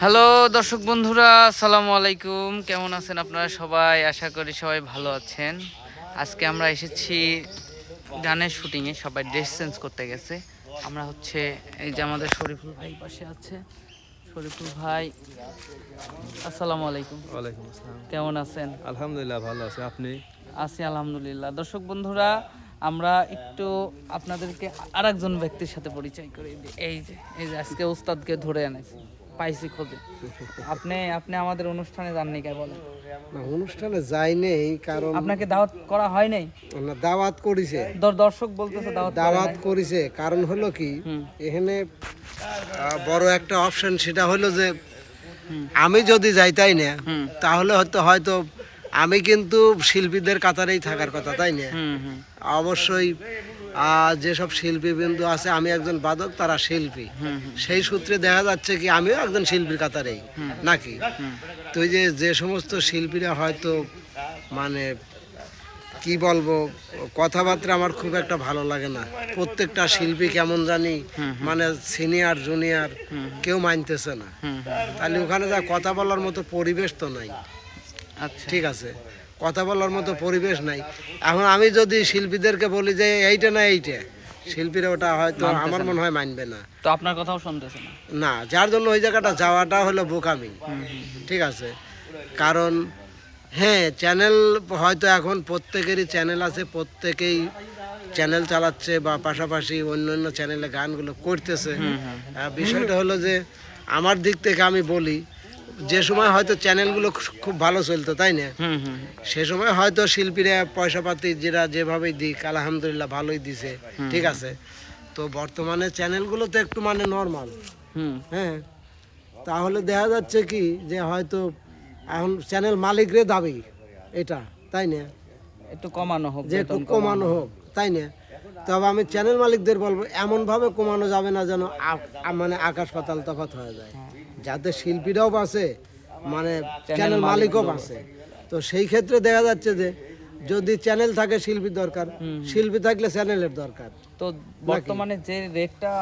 Hello দর্শক বন্ধুরা আসসালামু আলাইকুম। কেমন আছেন আপনারা সবাই? আশা করি সবাই ভালো আছেন। আজকে আমরা এসেছি গানের শুটিংয়ে সবাই ড্রেস চেঞ্জ করতে গেছে। আমরা হচ্ছে এই যে আমাদের শরীফুল ভাই পাশে আছে। শরীফুল ভাই আসসালামু আলাইকুম। ওয়ালাইকুম আসসালাম। কেমন আছেন? আলহামদুলিল্লাহ ভালো আছে। আপনি? আছি আলহামদুলিল্লাহ। দর্শক বন্ধুরা আমরা একটু আপনাদেরকে আরেকজন ব্যক্তির সাথে পরিচয় করে দিই। এই যে এই যে আজকে উস্তাদকে ধরে এনেছি পাইছি খোঁজে। আপনি আপনি আমাদের অনুষ্ঠানে যাননি কে বলেন? অনুষ্ঠানে যাই নেই কারণ আপনাকে দাওয়াত করা হয় নাই? না, দাওয়াত করেছে। দর- দর্শক বলতেছে দাওয়াত দাওয়াত। করেছে কারণ হলো কি। এখানে বড় একটা অপশন সেটা হলো যে আমি যদি যাইতাই না তাহলে হয়তো হয়তো আমি কিন্তু শিল্পীদের কাতারেই থাকার কথা তাই না? অবশ্যই যেসব শিল্পী বিন্দু আছে আমি একজন বাদক তারা শিল্পী। সেই সূত্রে দেখা যাচ্ছে কি আমিও একজন শিল্পীর কাতারেই নাকি? তো এই যে যে সমস্ত শিল্পীরা হয়তো মানে কি বলব কথাবার্তা আমার খুব একটা ভালো লাগে না। প্রত্যেকটা শিল্পী কেমন জানি মানে সিনিয়র জুনিয়র কেউ মানতেছে না। তাহলে ওখানে যা কথা বলার মতো পরিবেশ তো নাই। ঠিক আছে। কথা বলার মতো পরিবেশ নাই। এখন আমি যদি শিল্পীদেরকে বলি যে এইটা না এইটা শিল্পীরা ওটা হয়তো আমার মনে হয় মানবে না। তো আপনার কথাও শুনতেছে না? না যার জন্য ওই জায়গাটা যাওয়াটা হলো বোকামি। ঠিক আছে। কারণ হ্যাঁ চ্যানেল হয়তো এখন প্রত্যেকেরই চ্যানেল আছে প্রত্যেকেই চ্যানেল চালাচ্ছে বা পাশাপাশি অন্য অন্য চ্যানেলে গানগুলো করতেছে। বিষয়টা হলো যে আমার দিক থেকে আমি বলি যে সময় হয়তো চ্যানেলগুলো খুব ভালো চলতো তাই না? হুম হুম সে সময় হয়তো শিল্পীরা পয়সা পাতি যেটা যেভাবেই দিক আলহামদুলিল্লাহ ভালোই দিছে ঠিক আছে? তো বর্তমানে চ্যানেলগুলো তো একটু মানে নর্মাল হুম। হ্যাঁ? তাহলে দেখা যাচ্ছে কি যে হয়তো এখন চ্যানেল মালিকরে দাবি এটা তাই না? একটু কমানো হোক যে একটু কমানো হোক তাই না? তবে আমি চ্যানেল মালিকদের বলব এমনভাবে কমানো যাবে না যেন মানে আকাশ পাতাল তফাৎ হয়ে যায়। যাতে শিল্পীরাও বাঁচে মানে চ্যানেল মালিকও বাঁচে তো সেই ক্ষেত্রে দেখা যাচ্ছে যে যদি চ্যানেল থাকে শিল্পীর দরকার শিল্পী থাকলে চ্যানেলের দরকার। তো বর্তমানে যে রেটটা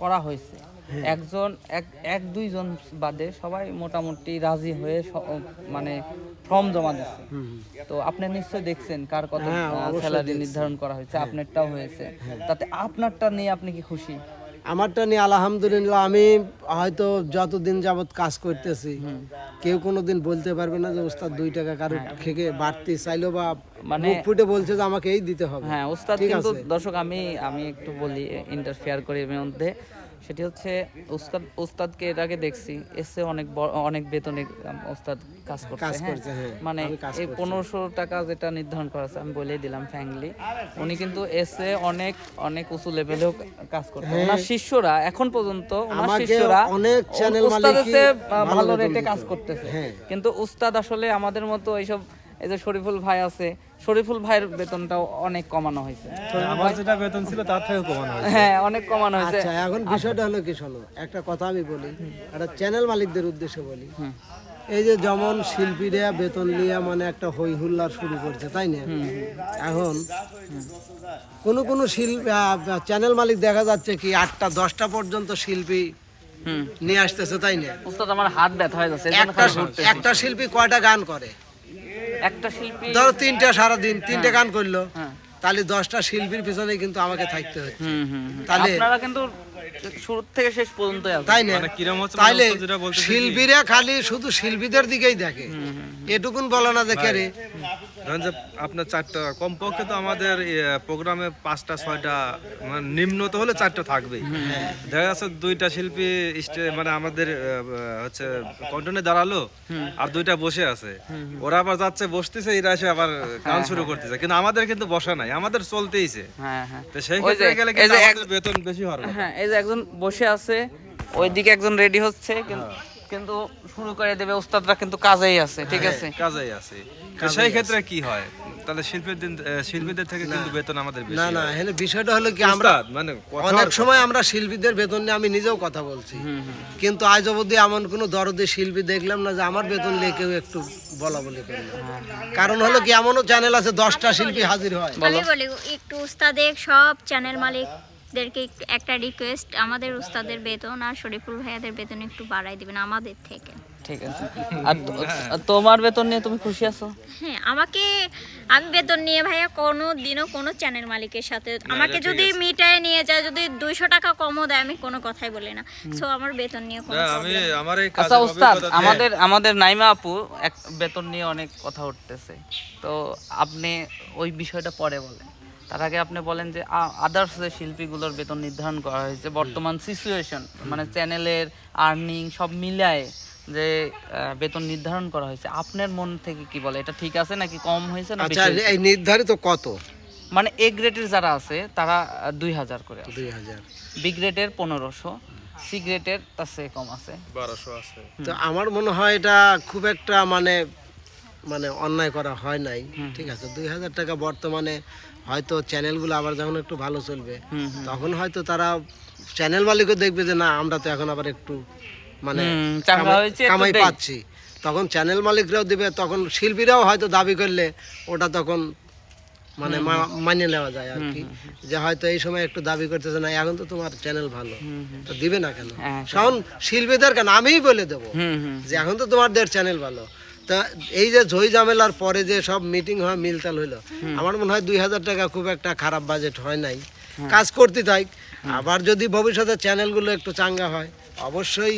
করা হয়েছে হ্যাঁ। একজন এক এক দুইজন বাদে সবাই মোটামুটি রাজি হয়ে মানে ফর্ম জমা দিচ্ছে। তো আপনি নিশ্চয়ই দেখছেন কার কত হ্যাঁ, স্যালারি নির্ধারণ করা হয়েছে আপনারটাও হয়েছে। তাতে আপনারটা নিয়ে আপনি কি খুশি? আমারটা নিয়ে আলহামদুলিল্লাহ আমি হয়তো যতদিন যাবৎ কাজ করতেছি কেউ কোনোদিন বলতে পারবে না যে ওস্তাদ দুই টাকা কারও খেকে বাড়তি চাইলো বা মানে- ফুটে বলছে যে আমাকে এই দিতে হবে। হ্যাঁ ওস্তাদ কিন্তু। দর্শক আমি আমি একটু বলি ইন্টারফেয়ার করি এর মধ্যে। সেটি হচ্ছে উস্তাদ উস্তাদকে এর আগে দেখছি এসে অনেক অনেক বেতনে উম, ওস্তাদ কাজ করছে হ্যাঁ। হ্যাঁ। মানে এই। পনেরোশো টাকা যেটা নির্ধারণ করা আছে আমি বলেই দিলাম ফ্যাংলি উনি কিন্তু এসে অনেক অনেক উঁচু লেভেলেও কাজ করছে ওনার শিষ্যরা এখন পর্যন্ত ওনার হ্যাঁ। শিষ্যরা অনেক চ্যানেল ভালো রেটে কাজ করতেছে হ্যাঁ। কিন্তু উস্তাদ আসলে আমাদের মতো এইসব এই যে শরীফুল ভাই আছে শরীফুল ভাইয়ের বেতনটাও অনেক কমানো হয়েছে। আমার যেটা বেতন ছিল তার থেকে কমানো হয়েছে। হ্যাঁ অনেক কমানো হয়েছে। আচ্ছা এখন বিষয়টা হলো কি শোনো একটা কথা আমি বলি একটা চ্যানেল মালিকদের উদ্দেশ্যে বলি। এই যে যেমন শিল্পীরা বেতন নিয়ে মানে একটা হই হুল্লার শুরু করছে তাই না? এখন কোন কোন শিল্পী চ্যানেল মালিক দেখা যাচ্ছে কি আটটা দশটা পর্যন্ত শিল্পী হুম। নিয়ে আসতেছে তাই না? আমার হাত ব্যথা হয়ে যাচ্ছে। একটা শিল্পী কয়টা গান করে? একটা শিল্পী ধরো তিনটা সারাদিন তিনটে গান করল হ্যাঁ। তাহলে দশটা শিল্পীর পিছনে কিন্তু আমাকে থাকতে হচ্ছে। হুম হুম হুম। তাহলে- আপনারা কিন্তু শুরু থেকে শেষ পর্যন্ত তাই না? মানে তাইলে মানে? শিল্পীরা খালি শুধু শিল্পীদের দিকেই দেখে। এটুকুন বলো না দেখে রে? ধরেন যে আপনার চারটা কমপক্ষে তো আমাদের প্রোগ্রামে পাঁচটা ছয়টা মানে নিম্ন তো হলে চারটা থাকবেই। দেখা যাচ্ছে দুইটা শিল্পী মানে আমাদের হচ্ছে কন্টনে দাঁড়াল আর দুইটা বসে আছে। ওরা আবার যাচ্ছে বসতেছে এরা এসে আবার গান শুরু করতেছে। কিন্তু আমাদের কিন্তু বসা নাই আমাদের চলতেইছে হ্যাঁ হ্যাঁ। তো সেই ক্ষেত্রে গেলে কিন্তু বেতন বেশি হওয়ার হ্যাঁ এই যে একজন বসে আছে ওইদিকে একজন রেডি হচ্ছে কিন্তু কিন্তু শুরু করে দেবে উস্তাদরা কিন্তু কাজেই আছে ঠিক আছে? কাজেই আছে। তো সেই ক্ষেত্রে কি হয়? তাহলে শিল্পীদের শিল্পীদের থেকে কিন্তু বেতন আমাদের বেশি না না হয়। এখানে বিষয়টা হলো কি আমরা মানে অনেক সময় আমরা শিল্পীদের বেতন নিয়ে আমি নিজেও কথা বলছি। কিন্তু আজ অবধি এমন কোনো দরদি শিল্পী দেখলাম না যে আমার বেতন নিয়ে কেউ একটু বলা বলি করল কারণ হলো কি এমনও চ্যানেল আছে দশটা শিল্পী হাজির হয়। বলি। একটু উস্তাদের সব চ্যানেল মালিক ভিউয়ার্সদেরকে একটু একটা রিকোয়েস্ট আমাদের উস্তাদের বেতন আর শরীফুল ভাইয়াদের বেতন একটু বাড়াই দিবেন আমাদের থেকে। ঠিক আছে। আর তোমার বেতন নিয়ে তুমি খুশি আছো? হ্যাঁ আমাকে আমি বেতন নিয়ে ভাইয়া কোনো দিনও কোনো চ্যানেল মালিকের সাথে আমাকে যদি মিটায় নিয়ে যায় যদি দুইশো টাকা কমও দেয় আমি কোনো কথাই বলি না। সো আমার বেতন নিয়ে কোনো আচ্ছা উস্তাদ আমাদের আমাদের নাইমা আপু এক বেতন নিয়ে অনেক কথা উঠতেছে। তো আপনি ওই বিষয়টা পরে বলেন। তার আগে আপনি বলেন যে আদার্স যে শিল্পীগুলোর বেতন নির্ধারণ করা হয়েছে বর্তমান সিচুয়েশন মানে চ্যানেলের আর্নিং সব মিলায়ে যে বেতন নির্ধারণ করা হয়েছে আপনার মন থেকে কি বলে? এটা ঠিক আছে নাকি কম হয়েছে না আচ্ছা এই নির্ধারিত কত? মানে এ গ্রেডের যারা আছে তারা দুই হাজার করে আছে। দুই হাজার। বি গ্রেডের পনেরোশো সি গ্রেডের তার চেয়ে কম আছে। বারোশো আছে। তো আমার মনে হয় এটা খুব একটা মানে মানে অন্যায় করা হয় নাই। ঠিক আছে দুই হাজার টাকা বর্তমানে হয়তো চ্যানেলগুলো আবার যখন একটু ভালো চলবে। তখন হয়তো তারা চ্যানেল মালিকও দেখবে যে না আমরা তো এখন আবার একটু মানে কামাই-। পাচ্ছি। তখন চ্যানেল মালিকরাও দিবে তখন শিল্পীরাও হয়তো দাবি করলে ওটা তখন মানে মানিয়ে নেওয়া যায় আর কি। যে হয়তো এই সময় একটু দাবি করতেছে না এখন তো তোমার চ্যানেল ভালো তো দিবে না কেন? হ্যাঁ, কারণ শিল্পীদের কেন আমিই বলে দেবো যে এখন তো তোমাদের চ্যানেল ভালো। তা এই যে ঝই ঝামেলার পরে যে সব মিটিং হয় মিলতাল হইল। আমার মনে হয় দুই হাজার টাকা খুব একটা খারাপ বাজেট হয় নাই। কাজ করতে থাক। আবার যদি ভবিষ্যতে চ্যানেলগুলো একটু চাঙ্গা হয় অবশ্যই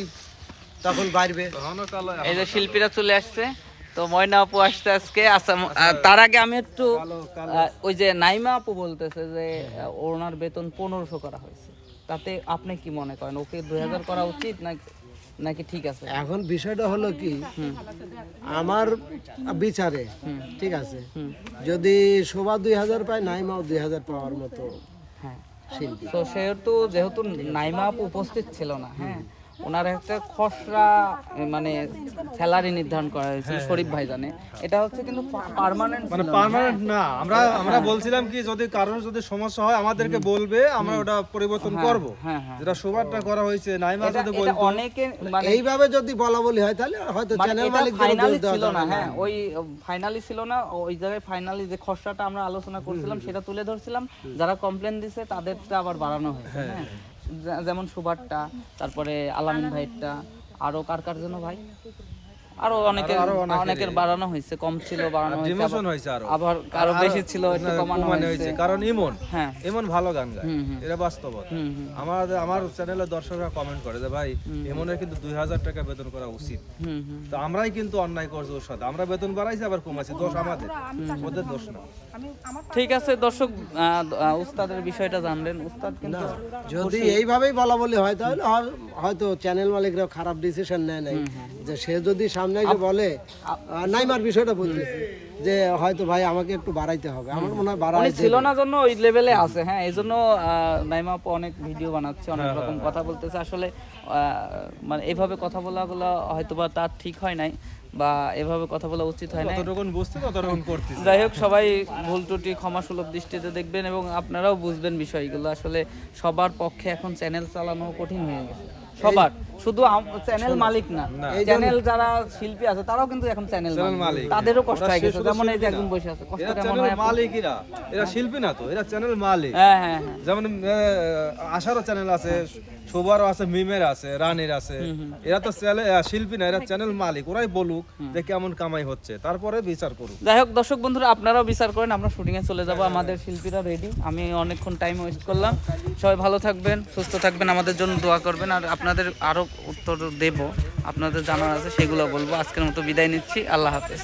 তখন বাড়বে। এই যে শিল্পীরা চলে আসছে তো ময়না আপু আসছে আজকে। আসাম তার আগে আমি একটু ওই যে নাইমা আপু বলতেছে যে ওনার বেতন পনেরোশো করা হয়েছে। তাতে আপনি কি মনে করেন? ওকে দুই হাজার করা উচিত নাকি? নাকি ঠিক আছে? এখন বিষয়টা হলো কি আমার বিচারে ঠিক আছে? যদি শোভা দুই হাজার পায় নাইমাও দুই হাজার পাওয়ার মতো হ্যাঁ। তো সেহেতু যেহেতু নাইমা উপস্থিত ছিল না হ্যাঁ ওনার একটা খসড়া মানে স্যালারি নির্ধারণ করা হয়েছিল শরীফ ভাই জানে এটা হচ্ছে কিন্তু পার্মানেন্ট মানে পার্মানেন্ট না আমরা আমরা বলছিলাম কি যদি কারোর যদি সমস্যা হয় আমাদেরকে বলবে আমরা ওটা পরিবর্তন করব। হ্যাঁ হ্যাঁ। যেটা সবারটা করা হয়েছে নাইমা যদি এটা বলতো অনেকে মানে এইভাবে যদি বলা বলি হয় তাহলে হয়তো মানে চ্যানেল মালিক ফাইনালি ছিল না হ্যাঁ ওই ফাইনালি ছিল না ওই জায়গায় ফাইনালি যে খসড়াটা আমরা আলোচনা করছিলাম সেটা তুলে ধরছিলাম যারা কমপ্লেন দিছে তাদেরটা আবার বাড়ানো হয়েছে হ্যাঁ। যেমন সুভারটা তারপরে আলামিন ভাইয়েরটা আরও কার কার জন্য ভাই? আরও অনেকেরই। অনেকের বাড়ানো হয়েছে কম ছিল বাড়ানো হয়েছে ডিমোশন হয়েছে আরও। আবার কারও বেশি ছিল একটু কমানো হয়েছে। কারণ ইমন হ্যাঁ। ইমন ভালো গান গায়। এটা বাস্তবতা। আমার আমার চ্যানেলের দর্শকরা কমেন্ট করে যে ভাই ইমনের কিন্তু দুই হাজার টাকা বেতন করা উচিত। তো আমরাই কিন্তু অন্যায় করছি ওর সাথে। আমরা বেতন বাড়াইছি আবার কমাইছি। দোষ আমাদের। ওদের দোষ না। ঠিক আছে দর্শক উস্তাদের বিষয়টা জানলেন। উস্তাদ কিন্তু যদি এইভাবেই বলা বলি হয় তাহলে হয়- হয়তো চ্যানেল মালিকরা খারাপ ডিসিশন নেয় নাই। যে সে যদি সামনে এসে বলে নাইমার বিষয়টা বলতেছি যে হয়তো ভাই আমাকে একটু বাড়াইতে হবে। আমার মনে হয় বাড়াই ছিল না জন্য ওই লেভেলে আছে হ্যাঁ এই জন্য নাইমা আপু অনেক ভিডিও বানাচ্ছে অনেক রকম কথা বলতেছে। আসলে মানে এভাবে কথা বলাগুলো হয়তো বা তার ঠিক হয় নাই বা এভাবে কথা বলা উচিত হয় নাই। যতটুকুন বুঝতে ততটুকুন করতেছি। যাই হোক সবাই ভুল ত্রুটি ক্ষমা সুলভ দৃষ্টিতে দেখবেন এবং আপনারাও বুঝবেন বিষয়গুলো। আসলে সবার পক্ষে এখন চ্যানেল চালানো কঠিন হয়ে গেছে। সবার। শুধু চ্যানেল মালিক না। চ্যানেল যারা শিল্পী আছে তারাও কিন্তু এখন চ্যানেল মালিক। মালিক। তাদেরও কষ্ট হয়ে গেছে। যেমন এই যে একজন বসে আছে কষ্ট কেমন হয় আপনার? মালিকরা। এরা শিল্পী না তো এরা চ্যানেল মালিক। হ্যাঁ হ্যাঁ হ্যাঁ। যেমন আশারও চ্যানেল আছে। শোভারও আছে মিমের আছে রানীর আছে। এরা তো শিল্পী না এরা চ্যানেল মালিক ওরাই বলুক যে কেমন কামাই হচ্ছে। তারপরে বিচার করুক। যাই হোক দর্শক বন্ধুরা আপনারাও বিচার করেন আমরা শুটিং এ চলে যাব আমাদের শিল্পীরা রেডি আমি অনেকক্ষণ টাইম ওয়েস্ট করলাম। সবাই ভালো থাকবেন সুস্থ থাকবেন আমাদের জন্য দোয়া করবেন। আর আপনাদের আরও উত্তর দেব আপনাদের জানার আছে সেগুলো বলব। আজকের মতো বিদায় নিচ্ছি আল্লাহ হাফেজ।